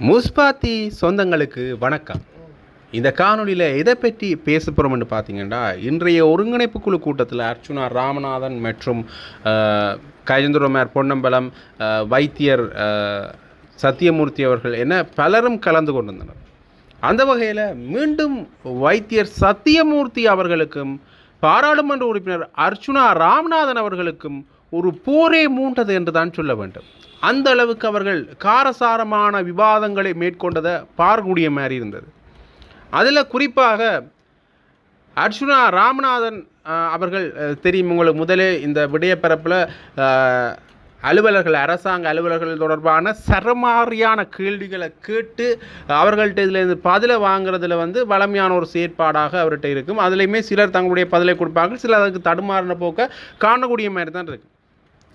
முஸ்பாத்தி சொந்தங்களுக்கு வணக்கம். இந்த காணொளியில் எதை பற்றி பேச போகிறோம்னு பார்த்தீங்கன்னா இன்றைய ஒருங்கிணைப்பு குழு கூட்டத்தில் அர்ச்சுனா ராமநாதன் மற்றும் அஹ், கஜேந்திரமார் பொன்னம்பலம் வைத்தியர் சத்தியமூர்த்தி அவர்கள் என பலரும் கலந்து கொண்டிருந்தனர். அந்த வகையில் மீண்டும் வைத்தியர் சத்தியமூர்த்தி அவர்களுக்கும் பாராளுமன்ற உறுப்பினர் அர்ச்சுனா ராமநாதன் அவர்களுக்கும் ஒரு போரே மூண்டது என்று தான் சொல்ல வேண்டும். அந்த அளவுக்கு அவர்கள் காரசாரமான விவாதங்களை மேற்கொண்டதை பார்க்கக்கூடிய மாதிரி இருந்தது. அதில் குறிப்பாக அர்ச்சுனா ராமநாதன் அவர்கள் தெரியும் உங்களுக்கு முதலே இந்த விடயப்பரப்பில் அலுவலர்கள் அரசாங்க அலுவலர்கள் தொடர்பான சரமாரியான கேள்விகளை கேட்டு அவர்கள்ட்ட இதில் பதிலை வாங்குறதுல வந்து வளமையான ஒரு செயற்பாடாக அவர்கிட்ட இருக்கும். அதுலேயுமே சிலர் தங்களுடைய பதிலை கொடுப்பாங்க சிலர் அதுக்கு தடுமாறின போக்க காணக்கூடிய மாதிரி தான் இருக்குது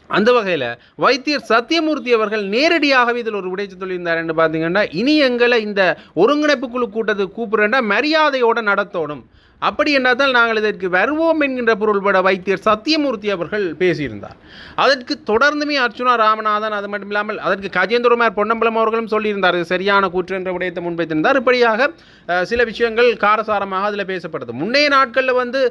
அந்த வகையில் வைத்தியர் சத்தியமூர்த்தி அவர்கள் நேரடியாகவே இதில் ஒரு விடை சொல்லியிருந்தார் என்று பார்த்தீங்கன்னா இனி எங்களை இந்த ஒருங்கிணைப்பு குழு கூட்டத்துக்கு கூப்பிடுறேன்டா மரியாதையோடு நடத்தணும். அப்படி என்றால் நாங்கள் இதற்கு வருவோம் என்கின்ற பொருள்பட வைத்தியர் சத்தியமூர்த்தி அவர்கள் பேசியிருந்தார். அதற்கு தொடர்ந்துமே அர்ச்சுனா ராமநாதன் அது மட்டும் இல்லாமல் அதற்கு கஜேந்திரமார் பொன்னம்பலம் அவர்களும் சொல்லியிருந்தார் சரியான கூற்று என்ற விடயத்தை முன்வைத்திருந்தார். இப்படியாக சில விஷயங்கள் காரசாரமாக அதில் பேசப்பட்டது முன்னைய நாட்களில் வந்து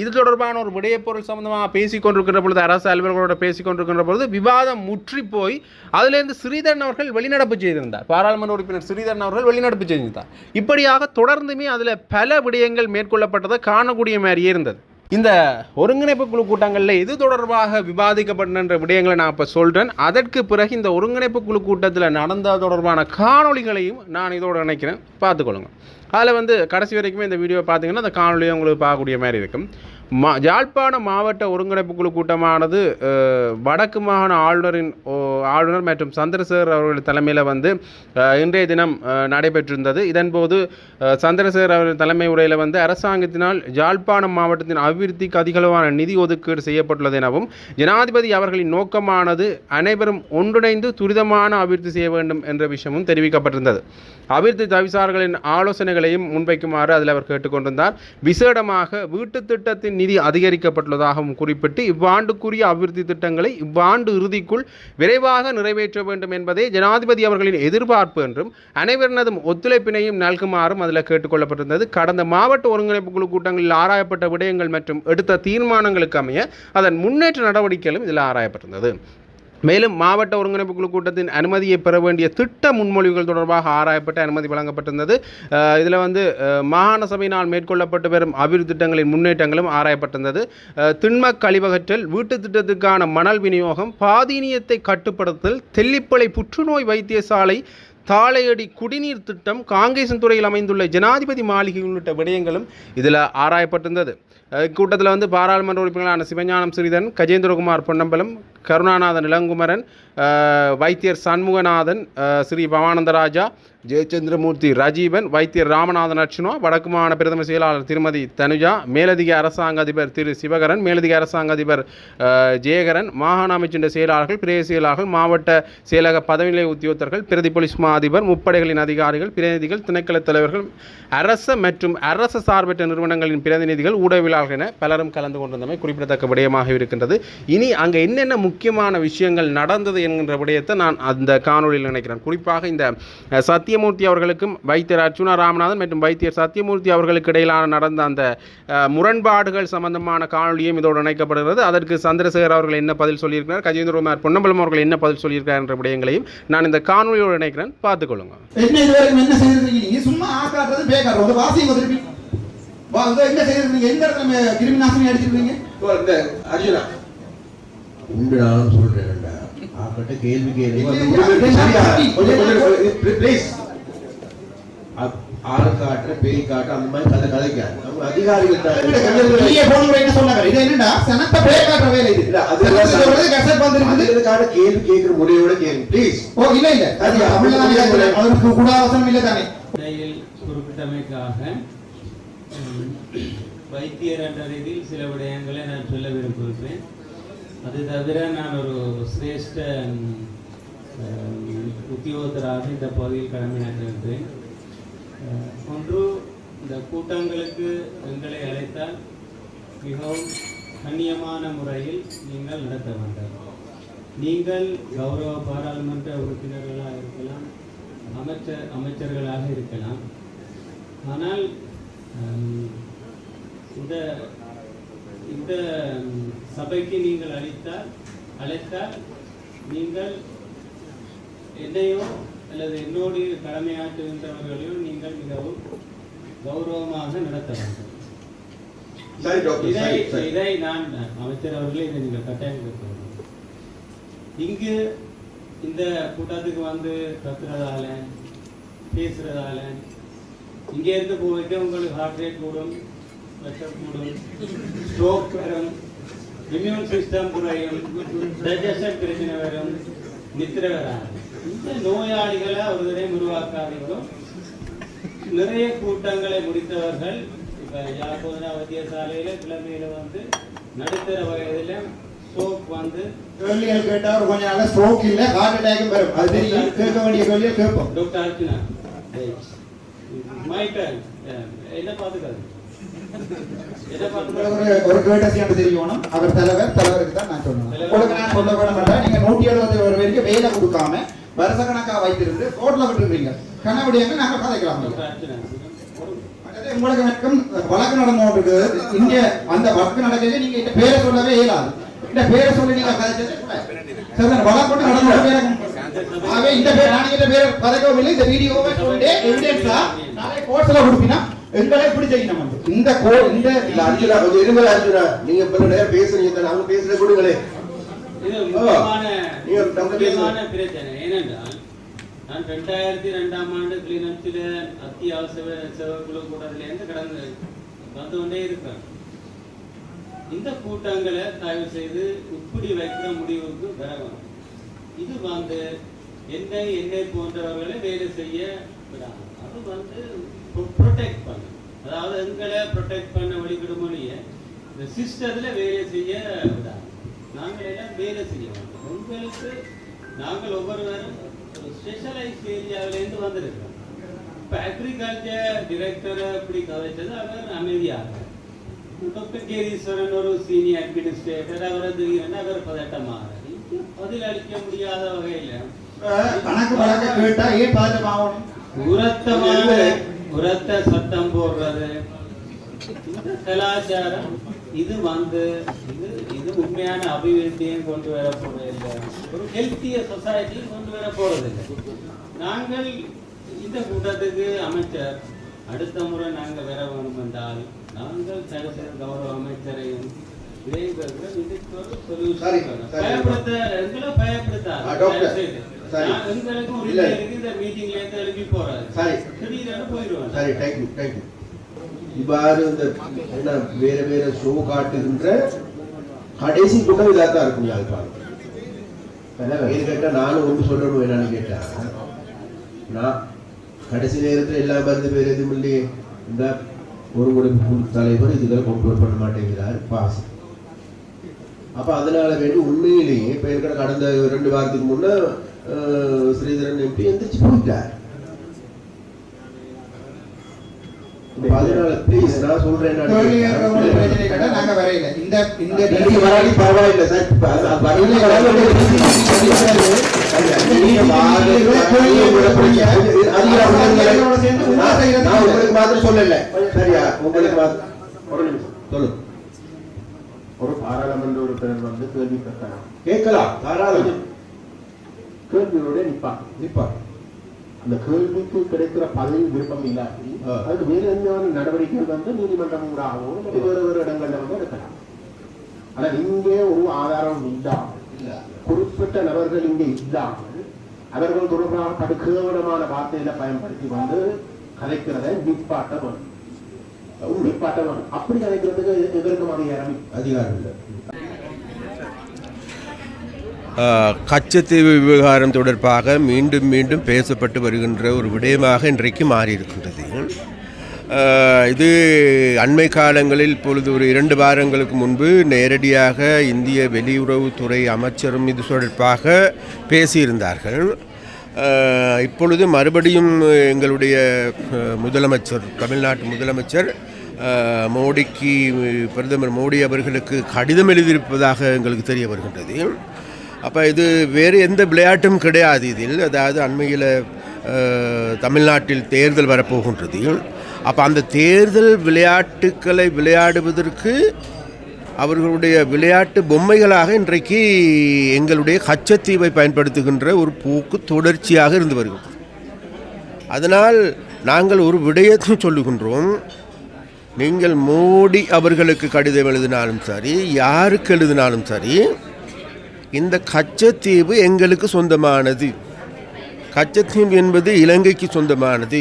இது தொடர்பான ஒரு விடயப்பொருள் சம்பந்தமாக பேசிக்கொண்டிருக்கின்ற பொழுது அரசு அலுவலர்களோட பேசிக்கொண்டிருக்கின்ற பொழுது விவாதம் முற்றி போய் அதிலிருந்து ஸ்ரீதரன் அவர்கள் வெளிநடப்பு செய்திருந்தார். பாராளுமன்ற உறுப்பினர் ஸ்ரீதரன் அவர்கள் வெளிநடப்பு செய்திருந்தார். இப்படியாக தொடர்ந்துமே அதில் பல விடயங்கள் மேற்கொள்ளப்பட்டதை காணக்கூடிய மாதிரியே இருந்தது. இந்த ஒருங்கிணைப்பு குழு கூட்டங்களில் எது தொடர்பாக விவாதிக்கப்பட்ட விடயங்களை நான் இப்போ சொல்கிறேன் அதற்கு பிறகு இந்த ஒருங்கிணைப்பு குழு கூட்டத்தில் நடந்த தொடர்பான காணொளிகளையும் நான் இதோடு நினைக்கிறேன் பார்த்துக்கொள்ளுங்க. அதில் வந்து கடைசி வரைக்குமே இந்த வீடியோ பார்த்தீங்கன்னா அந்த காணொலியை உங்களுக்கு பார்க்கக்கூடிய மாதிரி இருக்கும். மா யாழ்ப்பாண மாவட்ட ஒருங்கிணைப்பு குழு கூட்டமானது வடக்கு மாகாண ஆளுநரின் ஓ, ஆளுநர் மற்றும் சந்திரசேகர் அவர்கள் தலைமையில் வந்து இன்றைய தினம் நடைபெற்றிருந்தது. இதன்போது சந்திரசேகர் அவர்கள் தலைமை உரையில் வந்து அரசாங்கத்தினால் யாழ்ப்பாணம் மாவட்டத்தின் அபிவிருத்திக்கு அதிகளவான நிதி ஒதுக்கீடு செய்யப்பட்டுள்ளது எனவும் ஜனாதிபதி அவர்களின் நோக்கமானது அனைவரும் ஒன்றிணைந்து துரிதமான அபிவிருத்தி செய்ய வேண்டும் என்ற விஷயமும் தெரிவிக்கப்பட்டிருந்தது. அபிவிருத்தி தவிசார்களின் ஆலோசனைகளையும் முன்வைக்குமாறு அதில் அவர் கேட்டுக்கொண்டிருந்தார். விசேடமாக வீட்டு திட்டத்தின் நிதி அதிகரிக்கப்பட்டுள்ளதாகவும் குறிப்பிட்டு இவ்வாண்டுக்குரிய அபிவிருத்தி திட்டங்களை இவ்வாண்டு இறுதிக்குள் விரைவாக நிறைவேற்ற வேண்டும் என்பதே ஜனாதிபதி அவர்களின் எதிர்பார்ப்பு என்றும் அனைவரினதும் ஒத்துழைப்பினையும் நல்குமாறும் அதில் கேட்டுக்கொள்ளப்பட்டிருந்தது கடந்த மாவட்ட ஒருங்கிணைப்பு குழு கூட்டங்களில் ஆராயப்பட்ட விடயங்கள் மற்றும் எடுத்த தீர்மானங்களுக்கு அமைய அதன் முன்னேற்ற நடவடிக்கைகளும் இதில் ஆராயப்பட்டிருந்தது. மேலும் மாவட்ட ஒருங்கிணைப்பு குழு கூட்டத்தின் அனுமதியை பெற வேண்டிய திட்ட முன்மொழிவுகள் தொடர்பாக ஆராயப்பட்டு அனுமதி வழங்கப்பட்டிருந்தது. இதில் வந்து மாகாண சபையினால் மேற்கொள்ளப்பட்டு வரும் அபிவிருத்தி திட்டங்களின் முன்னேற்றங்களும் ஆராயப்பட்டிருந்தது. திண்ம கழிவகற்றல் வீட்டு திட்டத்துக்கான மணல் விநியோகம் பாதீனியத்தை கட்டுப்படுத்தல் தெல்லிப்பளை புற்றுநோய் வைத்தியசாலை தாளையடி குடிநீர் திட்டம் காங்கேசன் துறையில் அமைந்துள்ள ஜனாதிபதி மாளிகை உள்ளிட்ட விடயங்களும் இதில் ஆராயப்பட்டிருந்தது. அஹ் கூட்டத்தில் வந்து பாராளுமன்ற உறுப்பினர்களான சிவஞானம் ஸ்ரீதரன் கஜேந்திரகுமார் பொன்னம்பலம் கருணாநாதன் இளங்குமரன் வைத்தியர் சண்முகநாதன் ஸ்ரீ பவானந்தராஜா ஜெயச்சந்திரமூர்த்தி ராஜீவன் வைத்தியர் ராமநாதன் அர்ச்சுனா வடக்கு மாகாண பிரதம செயலாளர் திருமதி தனுஜா மேலதிக அரசாங்க அதிபர் திரு சிவகரன் மேலதிக அரசாங்க அதிபர் ஜெயகரன் மாகாண அமைச்சின் செயலாளர்கள் பிரதேச செயலாளர்கள் மாவட்ட செயலக பதவிநிலை உத்தியோகத்தர்கள் பிரதி போலீஸ் மா அதிபர் முப்படைகளின் அதிகாரிகள் பிரதிநிதிகள் திணைக்கள தலைவர்கள் அரச மற்றும் அரச சார்பற்ற நிறுவனங்களின் பிரதிநிதிகள் ஊடகவியலாளர்கள் என பலரும் கலந்து கொண்டிருந்தமை குறிப்பிடத்தக்க விடயமாக இருக்கின்றது. இனி அங்கே என்னென்ன முக்கியமான விஷயங்கள் நடந்தது என்கின்ற விடயத்தை நான் அந்த காணொளியில் நினைக்கிறேன். குறிப்பாக இந்த சத் சத்தியமூர்த்தி அவர்களுக்கும் வைத்தியர் அர்ச்சுனா ராமநாதன் மற்றும் வைத்தியர் சத்தியமூர்த்தி அவர்களுக்கு இடையிலான நடந்த அந்த முரண்பாடுகள் சம்பந்தமான காணொளியும் இதோடு இணைக்கப்படுகிறது. அதற்கு சந்திரசேகர் அவர்கள் என்ன பதில் சொல்லியிருக்கிறார் கஜேந்திரகுமார் பொன்னம்பலம் அவர்கள் என்ன பதில் சொல்லியிருக்கிறார் என்ற விடயங்களையும் நான் இந்த காணொளியோடு இணைக்கிறேன். பார்த்துக்கொள்ளுங்க என்ன இதுவரைக்கும் என்ன செய்திருக்கீங்க நீங்க? சும்மா ஆக்காட்டுறது பேக்காடுறது ஒரு வாசியம் திருப்பி. வா இதோ என்ன செய்திருக்கீங்க எந்த இடத்துல கிருமி நாசினி அடிச்சிருக்கீங்க இந்த ஆக்கட்ட கேள்வி கேள்வி ஆள் காட்டுற பேய் காட்டு அந்த மாதிரி கதை கதைக்காது. நம்ம அதிகாரிகள் என்ன சொன்னாங்க? இது சனத்த வேலை இது. அது வந்திருக்குது கேள்வி கேட்கிற முறையோட கேள்வி ப்ளீஸ் ஓ இல்ல இல்ல. அது அப்படிலாம் இல்ல. அவருக்கு கூட அவசரம் இல்ல தானே. குறிப்பிட்டமைக்காக வைத்தியர் என்ற ரீதியில் சில விடயங்களை நான் சொல்ல விரும்புகிறேன். அது தவிர நான் ஒரு சிரேஷ்ட உத்தியோகத்தராக இந்த பகுதியில் கடமையாற்றிருக்கிறேன். ஒன்று இந்த கூட்டங்களுக்கு எங்களை அழைத்தால் மிகவும் கண்ணியமான முறையில் நீங்கள் நடத்த வேண்டும். நீங்கள் கௌரவ பாராளுமன்ற உறுப்பினர்களாக இருக்கலாம் அமைச்சர் அமைச்சர்களாக இருக்கலாம். ஆனால் இந்த இந்த சபைக்கு நீங்கள் அளித்தால் அழைத்தால் நீங்கள் என்னையோ அல்லது என்னோடு கடமையாற்றுகின்றவர்களையோ நீங்கள் மிகவும் கௌரவமாக நடத்த வேண்டும் இதை நான் அமைச்சர் அவர்களே இதை நீங்கள் கட்டாயம் கேட்க. இங்கு இந்த கூட்டத்துக்கு வந்து கத்துறதால பேசுறதால இங்கே இருந்து போயிட்டு உங்களுக்கு ஹார்ட் ரேட் கூடும் ப்ரெஷர் கூடும் ஸ்ட்ரோக் வரும் இம்யூன் சிஸ்டம் குறையும் டைஜஷன் பிரச்சனை வரும் நித்திரை வராது இந்த நோயாளிகளை ஒரு தடவை உருவாக்காதீங்க நிறைய கூட்டங்களை முடித்தவர்கள் இப்ப யாழ்ப்பாண வைத்தியசாலையில கிழமையில வந்து நடுத்தர வயதுல ஸ்ட்ரோக் வந்து கேள்விகள் கேட்டா ஒரு கொஞ்ச நாள்ல ஸ்ட்ரோக் இல்ல ஹார்ட் அட்டாக்கும் வரும். அது தெரியும். கேட்க வேண்டிய கேள்வியை கேட்போம். டாக்டர் அர்ச்சனா. மைக்கேல் என்ன பார்த்துக்காது? ஒரு ஒரு கேட்டசியாண்டு தெரியணும் அவர் தலைவர் தலைவருக்கு தான் நான் சொன்னேன் நான் சொல்ல மாட்டேன். நீங்க நூற்றி எழுபத்தி ஒரு வேலை கொடுக்காம வருஷ கணக்கா வைத்திருந்து ரோட்ல விட்டுருக்கீங்க நாங்க கதைக்கலாம் உங்களுக்கு வழக்கு நடந்து இங்க அந்த வழக்கு நடக்கிறது நீங்க இந்த பேரை சொல்லவே இயலாது. இந்த பேரை சொல்லி நீங்க கதைச்சது சார் வழக்கு நடந்து ஆகவே இந்த பேர் நான் இந்த பேரை இல்லை இந்த வீடியோவை சொல்லிட்டு எவிடன்ஸா நாளை எங்களை இப்படி செய்யணும். இந்த கோ இந்த இல்ல அர்ஜுனா கொஞ்சம் இருமல் அர்ஜுனா. நீங்க இப்ப பேசுறீங்க நாங்க பேசுற கொடுங்களே. இது முக்கியமான பிரச்சனை. ஏனென்றால் நான் ரெண்டாயிரத்தி ரெண்டாம் ஆண்டு கிளிநொச்சியில அத்தியாவசிய சேவைக்குழு கூட்டத்திலேருந்து கடந்து வந்து கொண்டே இருக்கேன் இந்த கூட்டங்களை தயவு செய்து இப்படி வைக்கிற முடிவுக்கு வர வேணும் இது வந்து என்னை என்னை போன்றவர்களை வேலை செய்ய விடாது. அது வந்து ப்ரொடெக்ட் பண்ணும் அதாவது எங்களை ப்ரொடெக்ட் பண்ண வழிவிடுமொழிய இந்த சிஸ்டத்தில் வேலை செய்ய விடாது. நாங்கள் எல்லாம் வேலை செய்ய வேண்டும். உங்களுக்கு நாங்கள் ஒவ்வொருவரும் ஸ்பெஷலைஸ் ஏரியாவிலேருந்து வந்திருக்கிறோம். இப்போ அக்ரிகல்ச்சர் டிரெக்டரை இப்படி கதைச்சது அவர் அமைதியாக. டாக்டர் கேதீஸ்வரன் ஒரு சீனியர் அட்மினிஸ்ட்ரேட்டர் அவரை திடீரென அவர் பதட்டமாக. பதில் அளிக்க முடியாத வகையில் கணக்கு வழக்க கேட்டா ஏன் பதட்டம் ஆகணும் உரத்தமான உரத்த சத்தம் போடுறது இந்த கலாச்சாரம் இது வந்து இது இது உண்மையான அபிவிருத்தியும் கொண்டு வர போறதில்லை ஒரு ஹெல்த்திய சொசைட்டியும் கொண்டு வர போறதில்லை நாங்கள் இந்த கூட்டத்துக்கு அமைச்சர் அடுத்த முறை நாங்கள் வர வேணும் என்றால் நாங்கள் சரசர கௌரவ அமைச்சரையும். சரி. பயப்படுத்த எங்களை பயப்படுத்தாது சரி. நான் எங்களுக்கு ஒரு இல்ல. இருக்கு இந்த மீட்டிங்ல இருந்து எழுப்பி போறாரு? சரி. திடீர்னு போயிடுவாங்க. சரி தேங்க்யூ தேங்க்யூ இவ்வாறு இந்த என்ன வேற வேற ஷோ காட்டுகின்ற கடைசி கூட்டம் இதாக தான் இருக்கும் யாழ்ப்பாணம் இது கேட்டா நானும் ஒன்று சொல்லணும் என்னன்னு கேட்டேன் நான் கடைசி நேரத்தில் எல்லா மருந்து பேர் எதுவும் இல்லையே. இந்த ஒரு முடிப்பு தலைவர் இதுகளை கொண்டு பண்ண மாட்டேங்கிறார் பாஸ் அப்ப அதனால வேண்டி உண்மையிலேயே இப்ப இருக்கிற கடந்த ரெண்டு வாரத்துக்கு முன்ன ஸ்ரீதரன் எம்பி எந்திரிச்சு போயிட்டார். பரவாயில்லை சார். உங்களுக்கு மாத்திரம் சொல்லல. சரியா? உங்களுக்கு மாத்திரம் ஒரு நிமிஷம். சொல்லு. ஒரு பாராளுமன்ற உறுப்பினர் வந்து கேள்வி கேட்கலாம் கேட்கலாம் தாராளம். கேள்வியோட நிப்பாங்க நிப்பா அந்த கேள்விக்கு கிடைக்கிற பதவி விருப்பம் இல்லாட்டி. அதுக்கு வேறு எந்த நடவடிக்கைகள் வந்து நீதிமன்றம் இல்லை வேறு வேறு இடங்கள்ல வந்து எடுக்கலாம். ஆனா இங்கே ஒரு ஆதாரம் இல்லாமல் குறிப்பிட்ட நபர்கள் இங்கே இல்லாமல் அவர்கள் தொடர்பாக படுகேவலமான வார்த்தையில பயன்படுத்தி வந்து கதைக்கிறதை நிப்பாட்ட வேணும் நிப்பாட்ட வேணும் அப்படி கதைக்கிறதுக்கு எதற்கும் அதிகாரம். அதிகாரம் இல்லை. கச்சத்தீவு விவகாரம் தொடர்பாக மீண்டும் மீண்டும் பேசப்பட்டு வருகின்ற ஒரு விடயமாக இன்றைக்கு மாறியிருக்கின்றது. இது அண்மை காலங்களில் இப்பொழுது ஒரு இரண்டு வாரங்களுக்கு முன்பு நேரடியாக இந்திய வெளியுறவுத்துறை அமைச்சரும் இது தொடர்பாக பேசியிருந்தார்கள். இப்பொழுது மறுபடியும் எங்களுடைய முதலமைச்சர் தமிழ்நாட்டு முதலமைச்சர் மோடிக்கு பிரதமர் மோடி அவர்களுக்கு கடிதம் எழுதியிருப்பதாக எங்களுக்கு தெரிய வருகின்றது. அப்போ இது வேறு எந்த விளையாட்டும் கிடையாது இதில். அதாவது அண்மையில் தமிழ்நாட்டில் தேர்தல் வரப்போகின்றது அப்போ அந்த தேர்தல் விளையாட்டுக்களை விளையாடுவதற்கு அவர்களுடைய விளையாட்டு பொம்மைகளாக இன்றைக்கு எங்களுடைய கச்சத்தீவை பயன்படுத்துகின்ற ஒரு போக்கு தொடர்ச்சியாக இருந்து வருகிறது. அதனால் நாங்கள் ஒரு விடயத்தை சொல்லுகின்றோம். நீங்கள் மோடி அவர்களுக்கு கடிதம் எழுதினாலும் சரி யாருக்கு எழுதினாலும் சரி இந்த கச்சத்தீவு எங்களுக்கு சொந்தமானது. கச்சத்தீவு என்பது இலங்கைக்கு சொந்தமானது.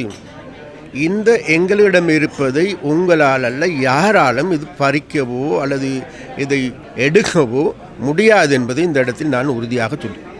இந்த எங்களிடம் இருப்பதை உங்களால் அல்ல யாராலும் இது பறிக்கவோ அல்லது இதை எடுக்கவோ முடியாது என்பதை இந்த இடத்தில் நான் உறுதியாக சொல்லுவேன்